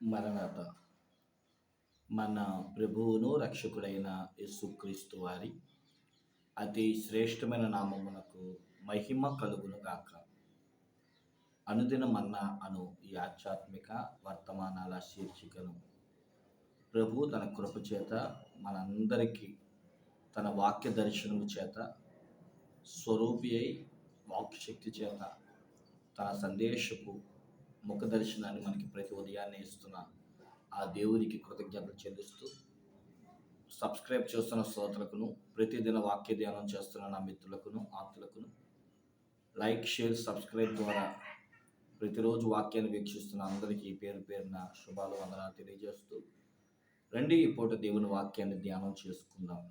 మరణాత మన ప్రభువును రక్షకుడైన యేసుక్రీస్తు వారి అతి శ్రేష్టమైన నామమునకు మహిమ కలుగును గాక అనుదిన మన్న అను ఈ ఆధ్యాత్మిక వర్తమానాల శీర్షికను ప్రభు తన కృప చేత మనందరికీ తన వాక్య దర్శనము చేత స్వరూపి అయి వాక్శక్తి చేత తన సందేశపు ముఖ దర్శనాన్ని మనకి ప్రతి ఉదయాన్నే ఇస్తున్న ఆ దేవునికి కృతజ్ఞతలు చెల్లిస్తూ సబ్స్క్రైబ్ చేస్తున్న శ్రోతలకును ప్రతిదిన వాక్య ధ్యానం చేస్తున్న నా మిత్రులకును ఆప్తులకును లైక్ షేర్ సబ్స్క్రైబ్ ద్వారా ప్రతిరోజు వాక్యాన్ని వీక్షిస్తున్న అందరికీ పేరు పేరున శుభాలు వందనాలు తెలియజేస్తూ రండి ఈ పూట దేవుని వాక్యాన్ని ధ్యానం చేసుకుందాం.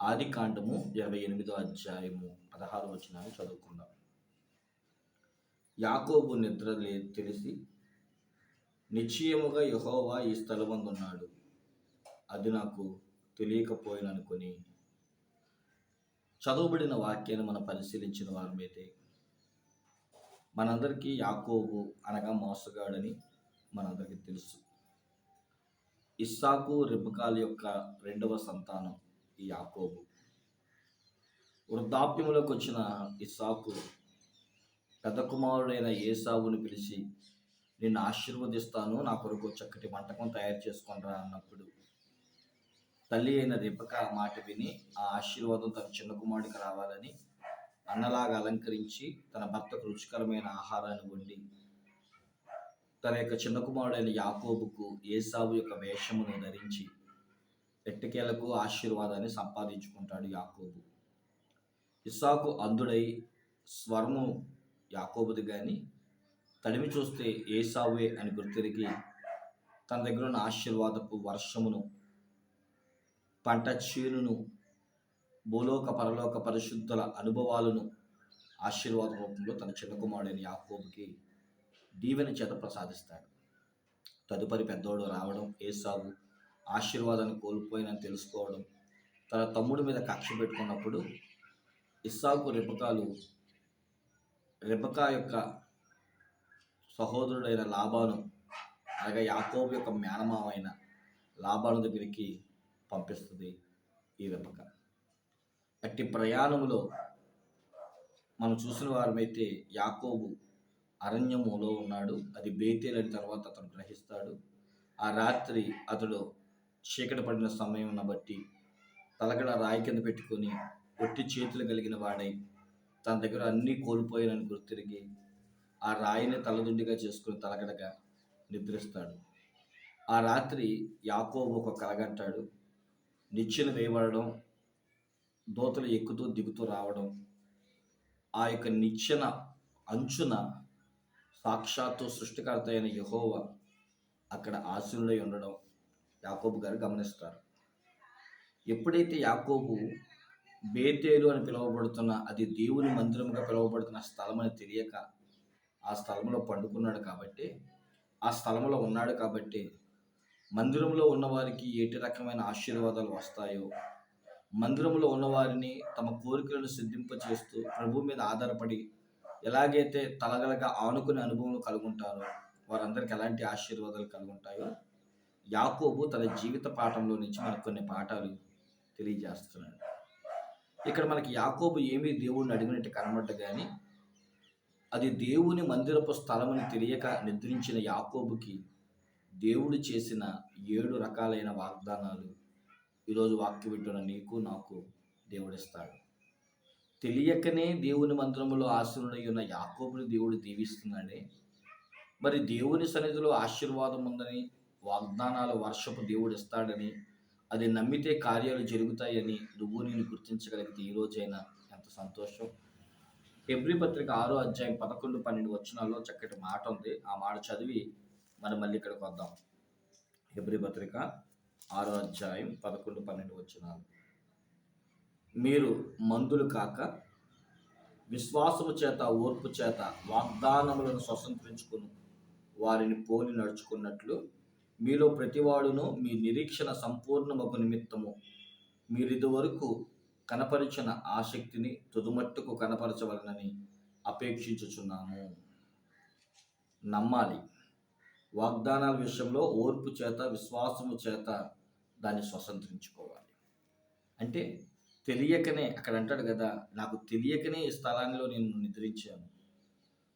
ఆది కాండము ఇరవై ఎనిమిదో అధ్యాయము పదహారు వచనాన్ని చదువుకుందాం. యాకోబు నిద్ర లే తెలిసి నిశ్చయముగా యహోవా ఈ స్థలమందున్నాడు. అది నాకు తెలియకపోయిననుకొని చదువుబడిన వాక్యాన్ని మనం పరిశీలించిన వారమైతే మనందరికీ యాకోబు అనగా మోసగాడని మనందరికీ తెలుసు. ఇస్సాకు రిబకాల యొక్క రెండవ సంతానం ఈ యాకోబు. వృద్ధాప్యములోకి వచ్చిన ఇస్సాకు పెద్ద కుమారుడైన ఏసావుని పిలిచి నిన్ను ఆశీర్వదిస్తాను నా కొరకు చక్కటి వంటకం తయారు చేసుకొనరా అన్నప్పుడు తల్లి అయిన రిపక మాట విని ఆ ఆశీర్వాదం తన చిన్న కుమారుడికి రావాలని అన్నలాగా అలంకరించి తన భర్తకు రుచికరమైన ఆహారాన్ని వండి తన యొక్క చిన్న కుమారుడైన యాకోబుకు ఏసావు యొక్క వేషమును ధరించి ఎట్టకేలకు ఆశీర్వాదాన్ని సంపాదించుకుంటాడు యాకోబు. ఇస్సాకు అంధుడై స్వర్ము యాకోబుది కానీ తడిమి చూస్తే ఏసావే అని గుర్తిరిగి తన దగ్గర ఉన్న ఆశీర్వాదపు వర్షమును పంట చేనును భూలోక పరలోక పరిశుద్ధుల అనుభవాలను ఆశీర్వాద రూపంలో తన చిన్న కుమారుడైన యాకోబుకి దీవెన చేత ప్రసాదిస్తాడు. తదుపరి పెద్దోడు రావడం ఏసావు ఆశీర్వాదాన్ని కోల్పోయినని తెలుసుకోవడం తన తమ్ముడి మీద కక్ష పెట్టుకున్నప్పుడు ఇస్సాకు రెపకాలు రిబకా యొక్క సహోదరుడైన లాభాను అనగా యాకోబు యొక్క మేనమామైన లాభాను దగ్గరికి పంపిస్తుంది ఈ రిబక. అట్టి ప్రయాణములో మనం చూసిన వారమైతే యాకోబు అరణ్యములో ఉన్నాడు. అది బేతేలని తర్వాత అతను గ్రహిస్తాడు. ఆ రాత్రి అతడు చీకటి పడిన సమయం బట్టి తలగడ రాయి కింద పెట్టుకొని ఒట్టి చేతులు కలిగిన వాడై తన దగ్గర అన్నీ కోల్పోయానని గుర్తిరిగి ఆ రాయిని తలదుండిగా చేసుకుని తలగడగా నిద్రిస్తాడు. ఆ రాత్రి యాకోబు ఒక కలగంటాడు. నిచ్చెన వేయబడడం దోతలు ఎక్కుతూ దిగుతూ రావడం ఆ యొక్క నిచ్చెన అంచున సాక్షాత్తు సృష్టికర్త అయిన యహోవ అక్కడ ఆశీనుడై ఉండడం యాకోబు గారు గమనిస్తారు. ఎప్పుడైతే యాకోబు బేతేలు అని పిలువబడుతున్న అది దేవుని మందిరముగా పిలువబడుతున్న స్థలం అని తెలియక ఆ స్థలంలో పండుకున్నాడు కాబట్టి ఆ స్థలంలో ఉన్నాడు కాబట్టి మందిరంలో ఉన్నవారికి ఎటు రకమైన ఆశీర్వాదాలు వస్తాయో మందిరంలో ఉన్నవారిని తమ కోరికలను సిద్ధింపచేస్తూ ప్రభు మీద ఆధారపడి ఎలాగైతే తలగలగా ఆనుకునే అనుభవం కలుగుంటారో వారందరికి ఎలాంటి ఆశీర్వాదాలు కలుగుంటాయో యాకోబు తన జీవిత పాఠంలో నుంచి మనకు కొన్ని పాఠాలు తెలియజేస్తున్నాడు. ఇక్కడ మనకి యాకోబు ఏమీ దేవుడిని అడిగినట్టు కనబడ్డ కానీ అది దేవుని మందిరపు స్థలమని తెలియక నిద్రించిన యాకోబుకి దేవుడు చేసిన ఏడు రకాలైన వాగ్దానాలు ఈరోజు వాక్య వింటున్న నీకు నాకు దేవుడిస్తాడు. తెలియకనే దేవుని మందిరంలో ఆశీనుడై ఉన్న యాకోబుని దేవుడు దీవిస్తున్నాడే. మరి దేవుని సన్నిధిలో ఆశీర్వాదం ఉందని వాగ్దానాల వర్షపు దేవుడు ఇస్తాడని అది నమ్మితే కార్యాలు జరుగుతాయని నువ్వు నేను గుర్తించగలిగితే ఈ రోజైనా ఎంత సంతోషం? ఫిబ్రి పత్రిక ఆరో అధ్యాయం పదకొండు పన్నెండు వచ్చినాల్లో చక్కటి మాట ఉంది. ఆ మాట చదివి మనం మళ్ళీ ఇక్కడికి వద్దాం. ఫిబ్రి పత్రిక ఆరో అధ్యాయం పదకొండు పన్నెండు వచ్చినాలు మీరు మందులు కాక విశ్వాసము చేత ఓర్పు చేత వాగ్దానములను స్వతంత్రించుకుని. వారిని పోలి నడుచుకున్నట్లు మీలో ప్రతివాడును మీ నిరీక్షణ సంపూర్ణమగు నిమిత్తము. మీరిదివరకు కనపరిచిన ఆసక్తిని తుదుమట్టుకు కనపరచవలనని అపేక్షించుచున్నాము. నమ్మాలి. వాగ్దానాల విషయంలో ఓర్పు చేత విశ్వాసము చేత దాన్ని స్వతంత్రించుకోవాలి. అంటే తెలియకనే అక్కడ అంటాడు కదా నాకు తెలియకనే ఈ స్థలాన్ని నేను నిద్రించాను.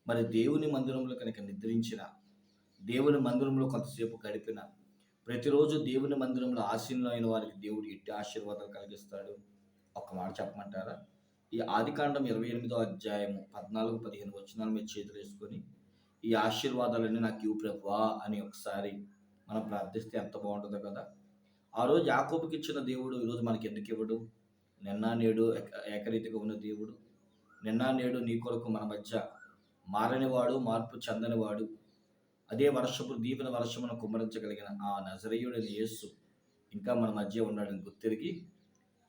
మరి దేవుని మందిరంలో కనుక నిద్రించిన దేవుని మందిరంలో కొంతసేపు గడిపిన ప్రతిరోజు దేవుని మందిరంలో ఆశీనులు అయిన వారికి దేవుడు ఎట్టి ఆశీర్వాదాలు కలిగిస్తాడు? ఒక మాట చెప్పమంటారా? ఈ ఆదికాండం ఇరవై ఎనిమిదో అధ్యాయము పద్నాలుగు పదిహేను వచనాలు మీద చేతులు వేసుకొని ఈ ఆశీర్వాదాలన్నీ నాకు ఇవ్వు ప్రభువా అని ఒకసారి మనం ప్రార్థిస్తే ఎంత బాగుంటుందో కదా. ఆ రోజు యాకోబుకి ఇచ్చిన దేవుడు ఈరోజు మనకి ఎందుకు ఇవ్వడు? నిన్న నేడు ఏకరీతిగా ఉన్న దేవుడు. నిన్న నేడు నీ కొరకు మన మధ్య మారనివాడు మార్పు చెందనివాడు. అదే వర్షపు దీవెన వర్షమును కుమ్మరించగలిగిన ఆ నజరేయుడని యేసు ఇంకా మన మధ్య ఉన్నాడని గుర్తిరిగి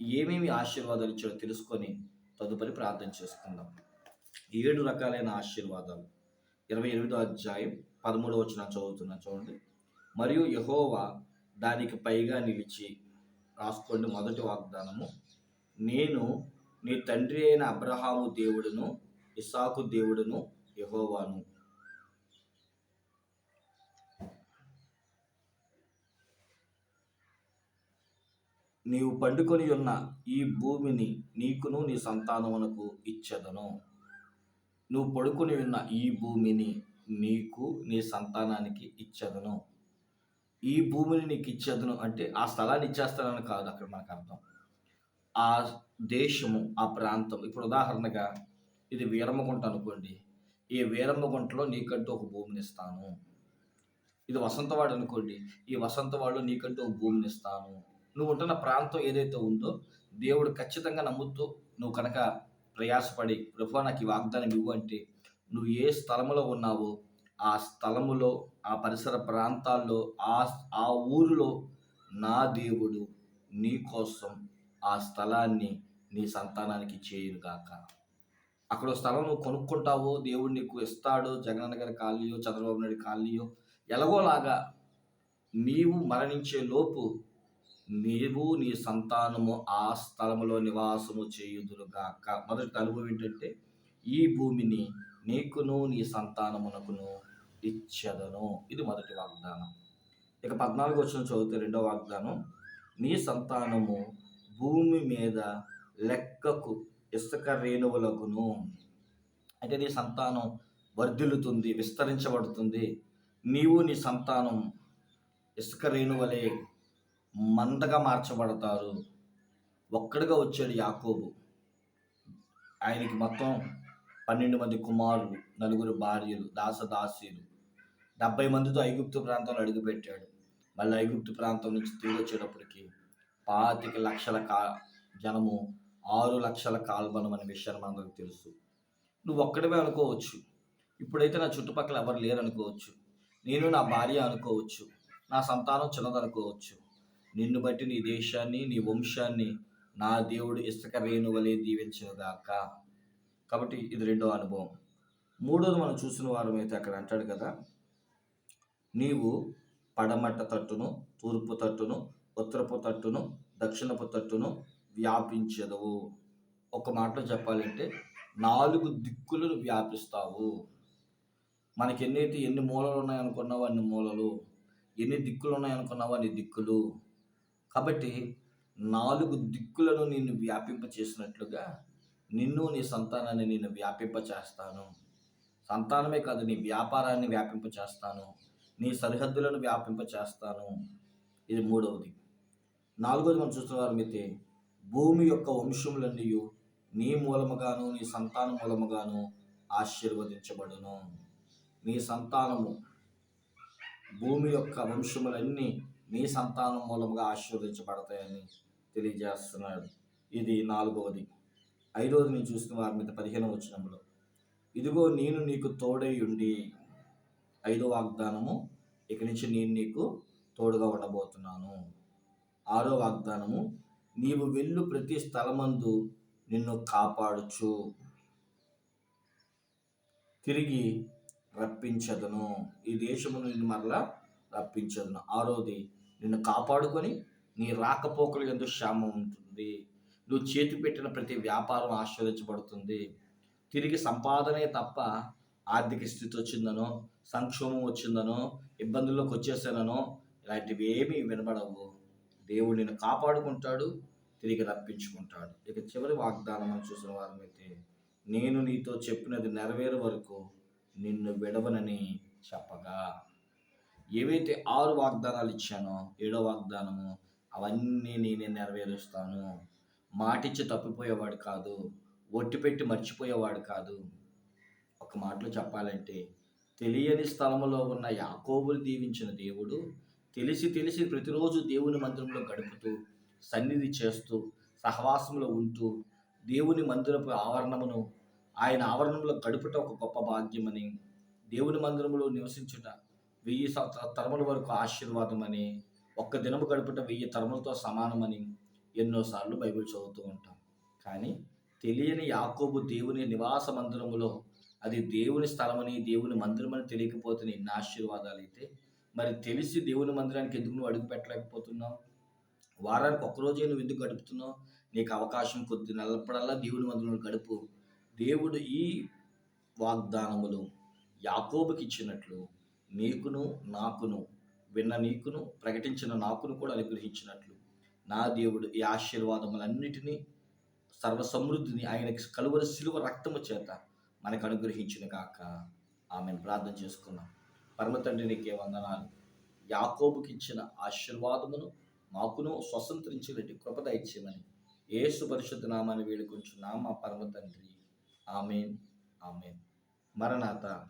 ఏమేమి ఆశీర్వాదాలు ఇచ్చాడో తెలుసుకొని తదుపరి ప్రార్థన చేసుకుందాం. ఏడు రకాలైన ఆశీర్వాదాలు. ఇరవై ఎనిమిదో అధ్యాయం పదమూడవ వచ్చిన చదువుతున్నా చూడండి. మరియు యహోవా దానికి పైగా నిలిచి రాసుకోండి మొదటి వాగ్దానము. నేను నీ తండ్రి అయిన అబ్రహాము దేవుడును ఇసాకు దేవుడును యహోవాను నీవు పండుకొని ఉన్న ఈ భూమిని నీకును నీ సంతానమునకు ఇచ్చెదను. నువ్వు పడుకొని ఉన్న ఈ భూమిని నీకు నీ సంతానానికి ఇచ్చెదను. ఈ భూమిని నీకు ఇచ్చేదను అంటే ఆ స్థలాన్ని ఇచ్చేస్తానని కాదు అక్కడ మనకు అర్థం. ఆ దేశము ఆ ప్రాంతం ఇప్పుడు ఉదాహరణగా ఇది వీరమ్మగుంట అనుకోండి. ఈ వీరమ్మగుంటలో నీకంటూ ఒక భూమిని ఇస్తాను. ఇది వసంతవాడు అనుకోండి ఈ వసంతవాడు నీకంటూ ఒక భూమిని ఇస్తాను. నువ్వు ఉంటున్న ప్రాంతం ఏదైతే ఉందో దేవుడు ఖచ్చితంగా నమ్ముతూ నువ్వు కనుక ప్రయాసపడి ప్రభు నాకు ఈ వాగ్దానం ఇవ్వు అంటే నువ్వు ఏ స్థలములో ఉన్నావో ఆ స్థలములో ఆ పరిసర ప్రాంతాల్లో ఆ ఆ ఊరిలో నా దేవుడు నీ కోసం ఆ స్థలాన్ని నీ సంతానానికి చేయునుగాక అక్కడ స్థలం నువ్వు కొనుక్కుంటావో దేవుడు నీకు ఇస్తాడు జగనన్న గారి కాలనీయో చంద్రబాబు నాయుడు కాలనీయో ఎలాగోలాగా నీవు మరణించే లోపు నీవు నీ సంతానము ఆ స్థలములో నివాసము చేయుదురుగాక. మొదటి అనుభవం ఏంటంటే ఈ భూమిని నీకును నీ సంతానమునకును ఇచ్చదను. ఇది మొదటి వాగ్దానం. ఇక పద్నాలుగు వచ్చిన చదివితే రెండో వాగ్దానం నీ సంతానము భూమి మీద లెక్కకు ఇసుక రేణువులకును. అంటే నీ సంతానం వర్ధిల్లుతుంది విస్తరించబడుతుంది. నీవు నీ సంతానం ఇసుక రేణువలే మందగా మార్చబడతారు. ఒక్కడిగా వచ్చాడు యాకోబు. ఆయనకి మొత్తం పన్నెండు మంది కుమారులు నలుగురు భార్యలు దాసదాసీలు. డెబ్బై మందితో ఐగుప్తు ప్రాంతంలో అడుగుపెట్టాడు. మళ్ళీ ఐగుప్తు ప్రాంతం నుంచి తిరిగి వచ్చేటప్పటికి పాతిక లక్షల కా జనము ఆరు లక్షల కాల్బనం అనే విషయాన్ని మనందరికి తెలుసు. నువ్వు ఒక్కడమే అనుకోవచ్చు. ఇప్పుడైతే నా చుట్టుపక్కల ఎవరు లేరు అనుకోవచ్చు నేను నా భార్య అనుకోవచ్చు. నా సంతానం చిన్నదనుకోవచ్చు. నిన్ను బట్టి నీ దేశాన్ని నీ వంశాన్ని నా దేవుడు ఇసుక రేణువలే దీవించుగాక కాబట్టి ఇది రెండో అనుభవం. మూడోది మనం చూసిన వారం అయితే అక్కడ అంటాడు కదా నీవు పడమట తట్టును తూర్పు తట్టును ఉత్తరపు తట్టును దక్షిణపు తట్టును వ్యాపించదవు. ఒక మాటలో చెప్పాలంటే నాలుగు దిక్కులను వ్యాపిస్తావు. మనకి ఎన్నైతే ఎన్ని మూలలు ఉన్నాయనుకున్నావు అన్ని మూలలు ఎన్ని దిక్కులు ఉన్నాయనుకున్నావు అన్ని దిక్కులు. కాబట్టి నాలుగు దిక్కులను నిన్ను వ్యాపింప చేసినట్లుగా నిన్ను నీ సంతానాన్ని నేను వ్యాపింప చేస్తాను సంతానమే కాదు నీ వ్యాపారాన్ని వ్యాపింప చేస్తాను నీ సరిహద్దులను వ్యాపింప చేస్తాను ఇది మూడవది. నాలుగోది మనం చూస్తున్న వారమైతే భూమి యొక్క వంశములన్నీ నీ మూలముగాను నీ సంతాన మూలముగాను ఆశీర్వదించబడును. నీ సంతానము భూమి యొక్క వంశములన్నీ నీ సంతానం మూలముగా ఆశీర్వదించబడతాయని తెలియజేస్తున్నాడు. ఇది నాలుగవది. ఐదవది నేను చూస్తున్న వారి మీద పదిహేను వచ్చినప్పుడు ఇదిగో నేను నీకు తోడై ఉండి ఐదో వాగ్దానము ఇక నుంచి నేను నీకు తోడుగా ఉండబోతున్నాను. ఆరో వాగ్దానము నీవు వెళ్ళు ప్రతి స్థలమందు నిన్ను కాపాడుచు. తిరిగి రప్పించదును. ఈ దేశమును నిన్ను మరలా రప్పించదును. ఆరోది నిన్ను కాపాడుకొని నీ రాకపోకలు ఎందు క్షేమం ఉంటుంది. నువ్వు చేతి పెట్టిన ప్రతి వ్యాపారం ఆశ్రయించబడుతుంది తిరిగి సంపాదనే తప్ప ఆర్థిక స్థితి వచ్చిందనో సంక్షోభం వచ్చిందనో ఇబ్బందుల్లోకి వచ్చేసానో ఇలాంటివి ఏమీ వినబడవు. దేవుడు నిన్ను కాపాడుకుంటాడు తిరిగి రప్పించుకుంటాడు. ఇక చివరి వాగ్దానం అని చూసిన వారమైతే నేను నీతో చెప్పినది నెరవేరు వరకు నిన్ను విడవనని చెప్పగా. ఏవైతే ఆరు వాగ్దానాలు ఇచ్చానో ఏడో వాగ్దానము అవన్నీ నేనే నెరవేరుస్తాను. మాటిచ్చి తప్పిపోయేవాడు కాదు ఒట్టి పెట్టి మర్చిపోయేవాడు కాదు. ఒక మాటలో చెప్పాలంటే తెలియని స్థలంలో ఉన్న యాకోబులు దీవించిన దేవుడు తెలిసి తెలిసి ప్రతిరోజు దేవుని మందిరంలో గడుపుతూ సన్నిధి చేస్తూ సహవాసంలో ఉంటూ దేవుని మందిరపు ఆవరణమును ఆయన ఆవరణంలో గడుపుట ఒక గొప్ప భాగ్యమని దేవుని మందిరంలో నివసించుట వెయ్యి తరముల వరకు ఆశీర్వాదమని ఒక్క దినము గడుపుట వెయ్యి తరములతో సమానమని ఎన్నోసార్లు బైబిల్ చదువుతూ ఉంటాం. కానీ తెలియని యాకోబు దేవుని నివాస మందిరములో అది దేవుని స్థలమని దేవుని మందిరమని తెలియకపోతే ఎన్ని ఆశీర్వాదాలు అయితే మరి తెలిసి దేవుని మందిరానికి ఎందుకు నువ్వు అడుగు పెట్టలేకపోతున్నావు? వారానికి ఒక్కరోజే నువ్వు ఎందుకు గడుపుతున్నావు? నీకు అవకాశం కొద్ది నెలపడల్లా దేవుని మందిరంలో గడుపు. దేవుడు ఈ వాగ్దానములు యాకోబుకి ఇచ్చినట్లు నీకును నాకును విన్న నీకును ప్రకటించిన నాకును కూడా అనుగ్రహించినట్లు. నా దేవుడు ఈ ఆశీర్వాదములన్నిటినీ సర్వ సమృద్ధిని ఆయనకి కలువరి శిలువ రక్తము చేత మనకు అనుగ్రహించిన కాక ఆమెను. ప్రార్థన చేసుకున్నాం పరమతండ్రి నీకే వందనాలు. యాకోబుకి ఇచ్చిన ఆశీర్వాదమును మాకును స్వతంత్రించినట్టు కృపద ఇచ్చేమని ఏసు పరిశుద్ధ నామాన్ని వేడుకుంటున్నాం మా పరమ తండ్రి. ఆమెన్. ఆమెన్. మరణాత